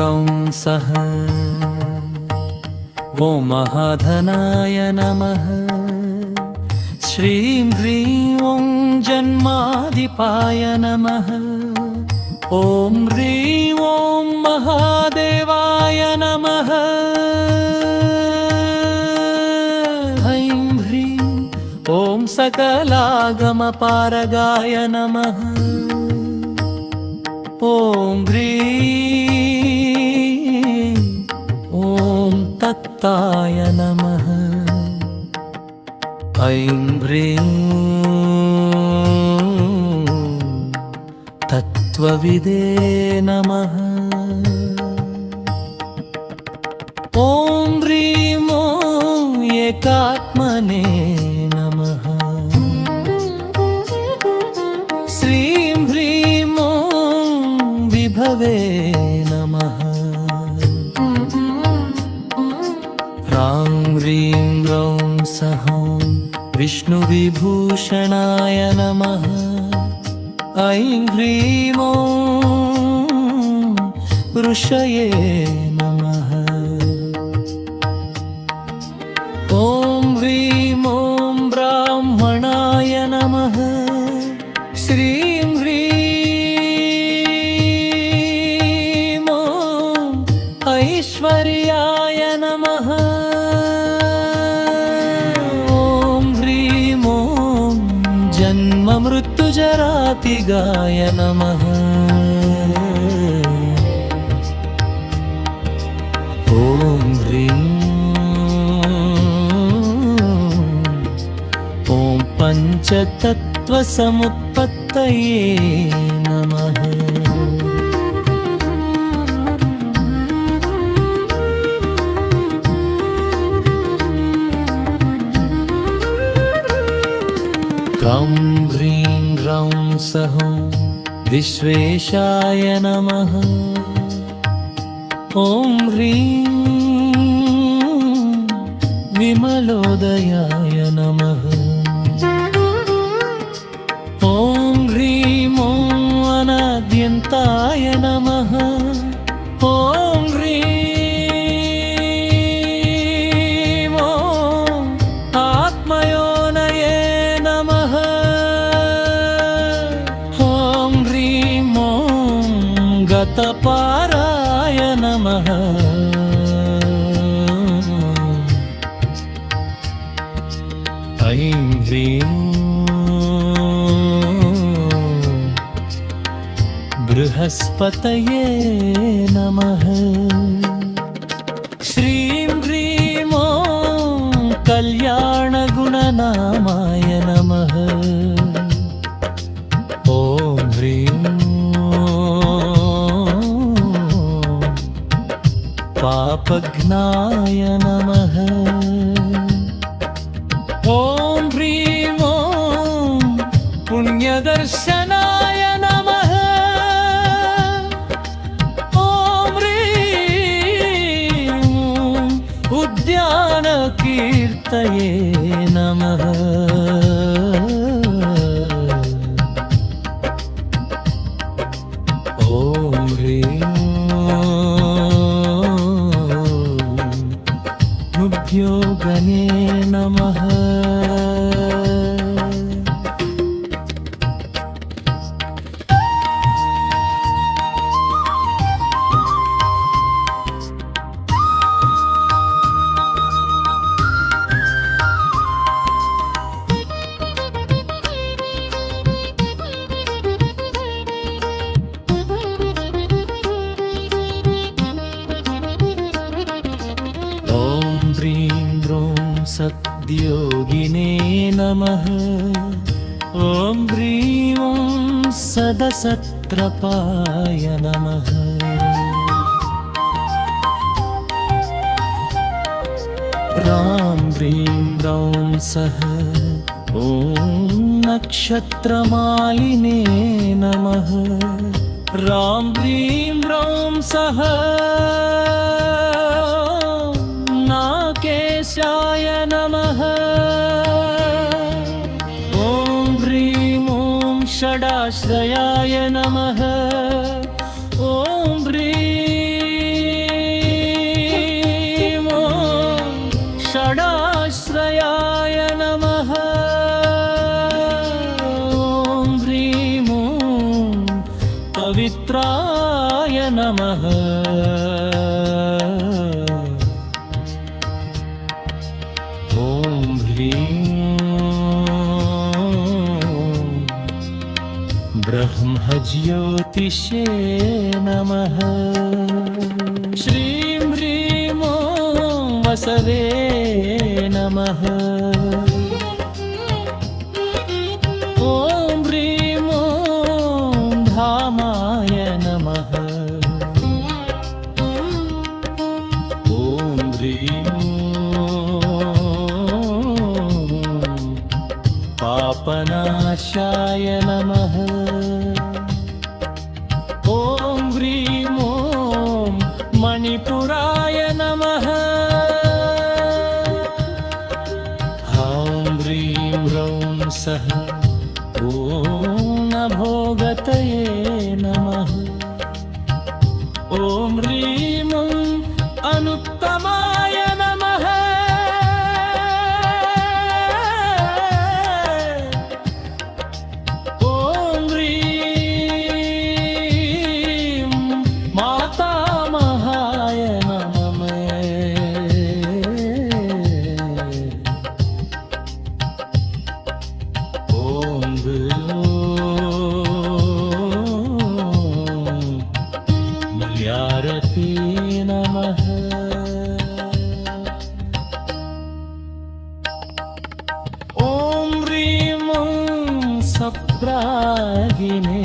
रौं सः ॐ महाधनाय नमः। श्रीं ह्रीं ॐ जन्माधिपाय नमः। ॐ ह्रीं ॐ महादेवाय नमः। ऐं ह्रीं ॐ सकलागमपारगाय नमः ஓம் ஹ்ரீம் ஓம் தத்தாய நம ஐம் ஹ்ரீம் தத்துவவிதே நம ஓம் ஓம் ஏகாத்மனே. विष्णुविभूषणाय नमः। ऐं ह्रीं ॐ ऋषये नमः। ॐ ह्रीं గణపతిగాయ నమ ఓం హ్రీం. ఓం పంచతత్వసముత్పత్తయే నమ. కం హ్రీం. विश्वेशाय नमः। ॐ ह्रीं विमलोदयाय नमः। ॐ ह्रीं ॐ अनाद्यन्ताय नमः। ॐ ఐం హ్రీం బృహస్పతయే నమ. శ్రీం హ్రీం కళ్యాణగుణనామాయ నమ. ఓం హ్రీం. పాపఘ్నాయ నమ. पुण्यदर्शनाय नमः ॐ ह्रीं ॐ उद्यानकीर्तये नमः ॐ ह्रीं मुभ्यो गणे नमः सद्योगिने नमः। ॐ ह्रीं सदसत्रपाय नमः। ह्रां ह्रीं ह्रौं सः ॐ नक्षत्रमालिने नमः। ह्रां ह्रीं ह्रौं सः நமஹ ஓம் ஹ்ரீம் ஓம் ஷடாஸ்ரயாய நமஹ ஓம் ஹ்ரீம் ஓம் ஷடாஸ்ரயாய நமஹ ब्रह्मज्योतिषे नमः श्रीं ह्रीं वसवे नमः सह ಭದ್ರಾಗಿನೇ